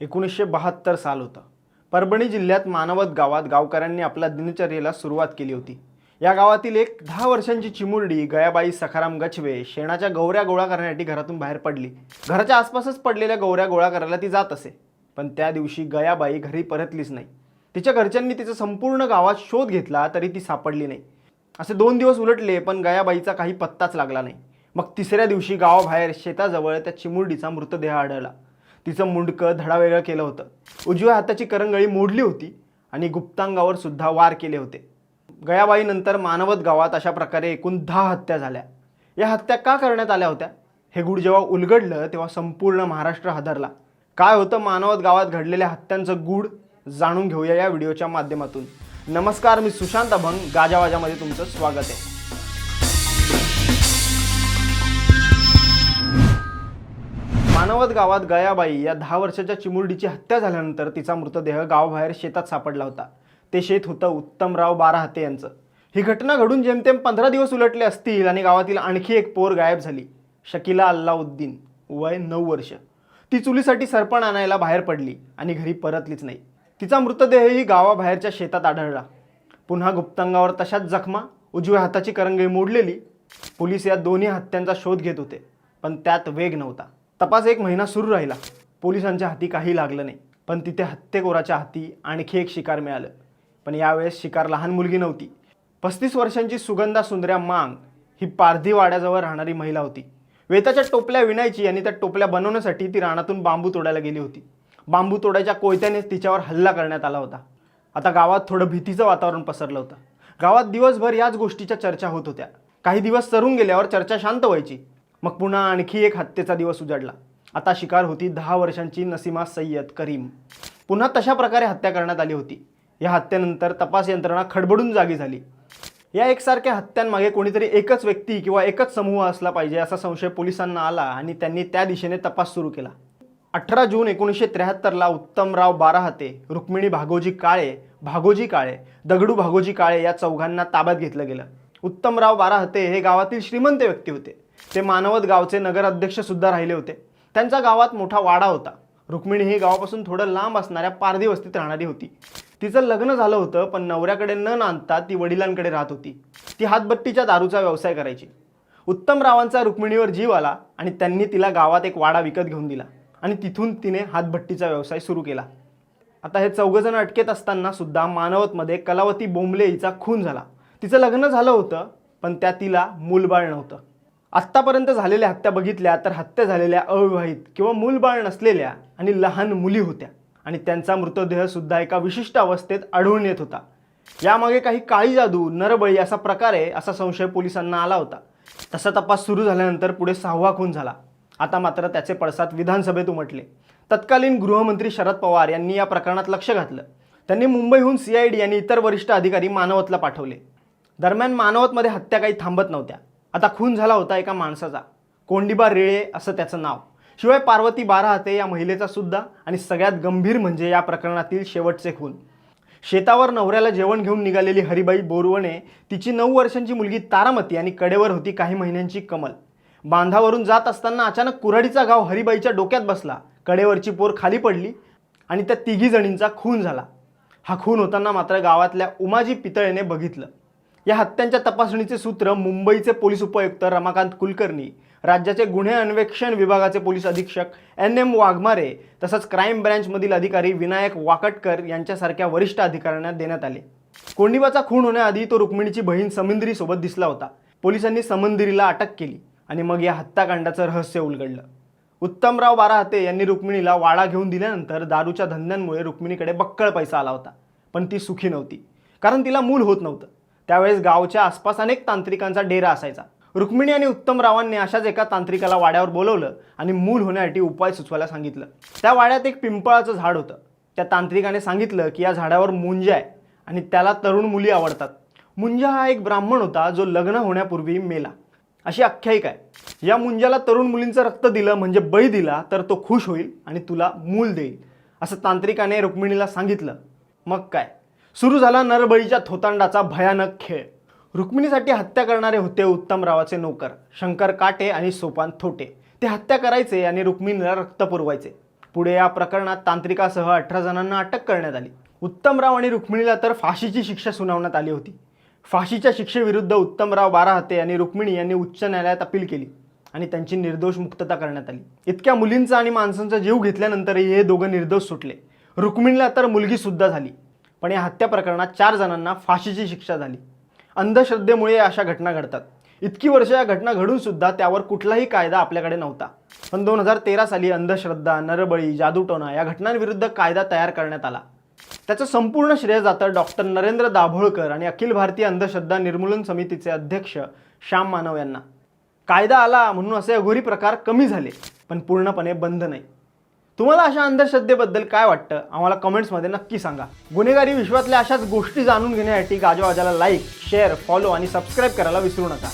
एकोणीसशे बहात्तर साल होतं. परभणी जिल्ह्यात मानवत गावात गावकऱ्यांनी आपल्या दिनचर्येला सुरुवात केली होती. या गावातील एक दहा वर्षांची चिमुरडी गयाबाई सखाराम गछवे शेणाच्या गौऱ्या गोळा करण्यासाठी घरातून बाहेर पडली. घराच्या आसपासच पडलेल्या गौऱ्या गोळा करायला ती जात असे. पण त्या दिवशी गयाबाई घरी परतलीच नाही. तिच्या घरच्यांनी तिचा संपूर्ण गावात शोध घेतला तरी ती सापडली नाही. असे दोन दिवस उलटले पण गयाबाईचा काही पत्ताच लागला नाही. मग तिसऱ्या दिवशी गावाबाहेर शेताजवळ त्या चिमुरडीचा मृतदेह आढळला. तिचं मुंडकं धडावेगळं केलं होतं. उजव्या हाताची करंगळी मोडली होती आणि गुप्तांगावर सुद्धा वार केले होते. गयाबाईनंतर मानवत गावात अशा प्रकारे एकूण दहा हत्या झाल्या. या हत्या का करण्यात आल्या होत्या? हे गुढ जेव्हा उलगडलं तेव्हा संपूर्ण महाराष्ट्र हादरला. काय होतं मानवत गावात घडलेल्या हत्यांचं गूढ जाणून घेऊया या व्हिडिओच्या माध्यमातून. नमस्कार मी सुशांत अभंग गाजावाजामध्ये तुमचं स्वागत आहे. मानवत गावात गयाबाई या दहा वर्षाच्या चिमुरडीची हत्या झाल्यानंतर तिचा मृतदेह गावाबाहेर शेतात सापडला होता. ते शेत होतं उत्तमराव बाराहते यांचं. ही घटना घडून जेमतेम पंधरा दिवस उलटले असतील आणि गावातील आणखी एक पोर गायब झाली शकिला अल्लाउद्दीन वय नऊ वर्ष. ती चुलीसाठी सरपण आणायला बाहेर पडली आणि घरी परतलीच नाही. तिचा मृतदेहही गावाबाहेरच्या शेतात आढळला. पुन्हा गुप्तांगावर तशाच जखमा उजव्या हाताची करंगळी मोडलेली पोलीस या दोन्ही हत्यांचा शोध घेत होते पण त्यात वेग नव्हता. तपास एक महिना सुरू राहिला. पोलिसांच्या हाती काही लागलं नाही. पण तिथे हत्येकोराच्या हाती आणखी एक शिकार मिळालं. पण यावेळेस शिकार लहान मुलगी नव्हती. पस्तीस वर्षांची सुगंधा सुंदऱ्या मांग ही पारधी वाड्याजवळ राहणारी महिला होती. वेताच्या टोपल्या विणायची आणि त्या टोपल्या बनवण्यासाठी ती रानातून बांबू तोडायला गेली होती. बांबू तोडायच्या कोयत्यानेच तिच्यावर हल्ला करण्यात आला होता. आता गावात थोडं भीतीचं वातावरण पसरलं होतं. गावात दिवसभर याच गोष्टीच्या चर्चा होत होत्या. काही दिवस सरून गेल्यावर चर्चा शांत व्हायची. मग पुन्हा आणखी एक हत्येचा दिवस उजाडला. आता शिकार होती दहा वर्षांची नसीमा सय्यद करीम. पुन्हा तशा प्रकारे हत्या करण्यात आली होती. या हत्येनंतर तपास यंत्रणा खडबडून जागी झाली. या एकसारख्या हत्यांमागे कोणीतरी एकच व्यक्ती किंवा एकच समूह असला पाहिजे असा संशय पोलिसांना आला आणि त्यांनी त्या दिशेने तपास सुरू केला. अठरा जून एकोणीसशे त्र्याहत्तरला उत्तमराव बाराहते रुक्मिणी भागोजी काळे भागोजी काळे दगडू भागोजी काळे या चौघांना ताब्यात घेतलं गेलं. उत्तमराव बाराहते हे गावातील श्रीमंत व्यक्ती होते. ते मानवत गावचे नगराध्यक्षसुद्धा राहिले होते. त्यांचा गावात मोठा वाडा होता. रुक्मिणी ही गावापासून थोडं लांब असणाऱ्या पारधी वस्तीत राहणारी होती. तिचं लग्न झालं होतं पण नवऱ्याकडे न नांदता ती वडिलांकडे राहत होती. ती हातबट्टीच्या दारूचा व्यवसाय करायची. उत्तमरावांचा रुक्मिणीवर जीव आला आणि त्यांनी तिला गावात एक वाडा विकत घेऊन दिला आणि तिथून तिने हातभट्टीचा व्यवसाय सुरू केला. आता हे चौघजण अटकेत असताना सुद्धा मानवतमध्ये कलावती बोंबले हिचा खून झाला. तिचं लग्न झालं होतं पण त्या तिला मूलबाळ नव्हतं. आत्तापर्यंत झालेल्या हत्या बघितल्या तर हत्या झालेल्या अविवाहित किंवा मूलबाळ नसलेल्या आणि लहान मुली होत्या. आणि त्यांचा मृतदेह सुद्धा एका विशिष्ट अवस्थेत आढळून येत होता. यामागे काही काळी जादू नरबळी असा प्रकार आहे असा संशय पोलिसांना आला होता. तसा तपास सुरू झाल्यानंतर पुढे सहावा खून झाला. आता मात्र त्याचे पडसाद विधानसभेत उमटले. तत्कालीन गृहमंत्री शरद पवार यांनी या प्रकरणात लक्ष घातलं. त्यांनी मुंबईहून सीआयडी आणि इतर वरिष्ठ अधिकारी मानवतला पाठवले. दरम्यान मानवतमध्ये हत्या काही थांबत नव्हत्या. आता खून झाला होता एका माणसाचा. कोंडीबा रेळे असं त्याचं नाव. शिवाय पार्वती बाराहाते या महिलेचा सुद्धा आणि सगळ्यात गंभीर म्हणजे या प्रकरणातील शेवटचे खून. शेतावर नवऱ्याला जेवण घेऊन निघालेली हरिबाई बोरवणे तिची नऊ वर्षांची मुलगी तारामती आणि कडेवर होती काही महिन्यांची कमल. बांधावरून जात असताना अचानक कुऱ्हाडीचा गाव हरिबाईच्या डोक्यात बसला. कडेवरची पोर खाली पडली आणि त्या तिघी जणींचा खून झाला. हा खून होताना मात्र गावातल्या उमाजी पितळेने बघितलं. या हत्यांच्या तपासणीचे सूत्र मुंबईचे पोलीस उपायुक्त रमाकांत कुलकर्णी राज्याचे गुन्हे अन्वेषण विभागाचे पोलीस अधीक्षक एन एम वाघमारे तसंच क्राईम ब्रँचमधील अधिकारी विनायक वाकटकर यांच्यासारख्या वरिष्ठ अधिकाऱ्यांना देण्यात आले. कोंडिबाचा खून होण्याआधी तो रुक्मिणीची बहीण समिंद्रीसोबत दिसला होता. पोलिसांनी समंदिरीला अटक केली आणि मग या हत्याकांडाचं रहस्य उलगडलं. उत्तमराव बाराहते यांनी रुक्मिणीला वाडा घेऊन दिल्यानंतर दारूच्या धंद्यांमुळे रुक्मिणीकडे बक्कळ पैसा आला होता. पण ती सुखी नव्हती. कारण तिला मूल होत नव्हतं. त्यावेळेस गावच्या आसपास अनेक तांत्रिकांचा डेरा असायचा. रुक्मिणी आणि उत्तमरावांनी अशाच एका तांत्रिकाला वाड्यावर बोलवलं आणि मूल होण्यासाठी उपाय सुचवायला सांगितलं. त्या वाड्यात एक पिंपळाचं झाड होतं. त्या तांत्रिकाने सांगितलं की या झाडावर मुंजा आहे आणि त्याला तरुण मुली आवडतात. मुंजा हा एक ब्राह्मण होता जो लग्न होण्यापूर्वी मेला. अशी आख्यायिका आहे. या मुंजाला तरुण मुलींचं रक्त दिलं म्हणजे बळी दिला तर तो खुश होईल आणि तुला मूल देईल असं तांत्रिकाने रुक्मिणीला सांगितलं. मग काय? सुरू झाला नरबळीच्या थोतांडाचा भयानक खेळ. रुक्मिणीसाठी हत्या करणारे होते उत्तमरावाचे नोकर शंकर काटे आणि सोपान थोटे. ते हत्या करायचे आणि रुक्मिणीला रक्त पुरवायचे. पुढे या प्रकरणात तांत्रिकासह अठरा जणांना अटक करण्यात आली. उत्तमराव आणि रुक्मिणीला तर फाशीची शिक्षा सुनावण्यात आली होती. फाशीच्या शिक्षेविरुद्ध उत्तमराव बाराहते आणि रुक्मिणी यांनी उच्च न्यायालयात अपील केली आणि त्यांची निर्दोष मुक्तता करण्यात आली. इतक्या मुलींचा आणि माणसांचा जीव घेतल्यानंतरही हे दोघं निर्दोष सुटले. रुक्मिणीला तर मुलगी सुद्धा झाली. पण या हत्या प्रकरणात चार जणांना फाशीची शिक्षा झाली. अंधश्रद्धेमुळे अशा घटना घडतात. इतकी वर्ष या घटना घडून सुद्धा त्यावर कुठलाही कायदा आपल्याकडे नव्हता. पण दोन हजार तेरा साली अंधश्रद्धा नरबळी जादूटोना या घटनांविरुद्ध कायदा तयार करण्यात आला. त्याचं संपूर्ण श्रेय जातं डॉक्टर नरेंद्र दाभोळकर आणि अखिल भारतीय अंधश्रद्धा निर्मूलन समितीचे अध्यक्ष श्याम मानव यांना. कायदा आला म्हणून असे अघोरी प्रकार कमी झाले पण पूर्णपणे बंद नाही. तुम्हाला अशा अंधश्रद्धेबद्दल काय वाटतं? आम्हाला कमेंट्समध्ये नक्की सांगा. गुन्हेगारी विश्वातल्या अशाच गोष्टी जाणून घेण्यासाठी गाजवाजाला लाईक शेअर फॉलो आणि सबस्क्राईब करायला विसरू नका.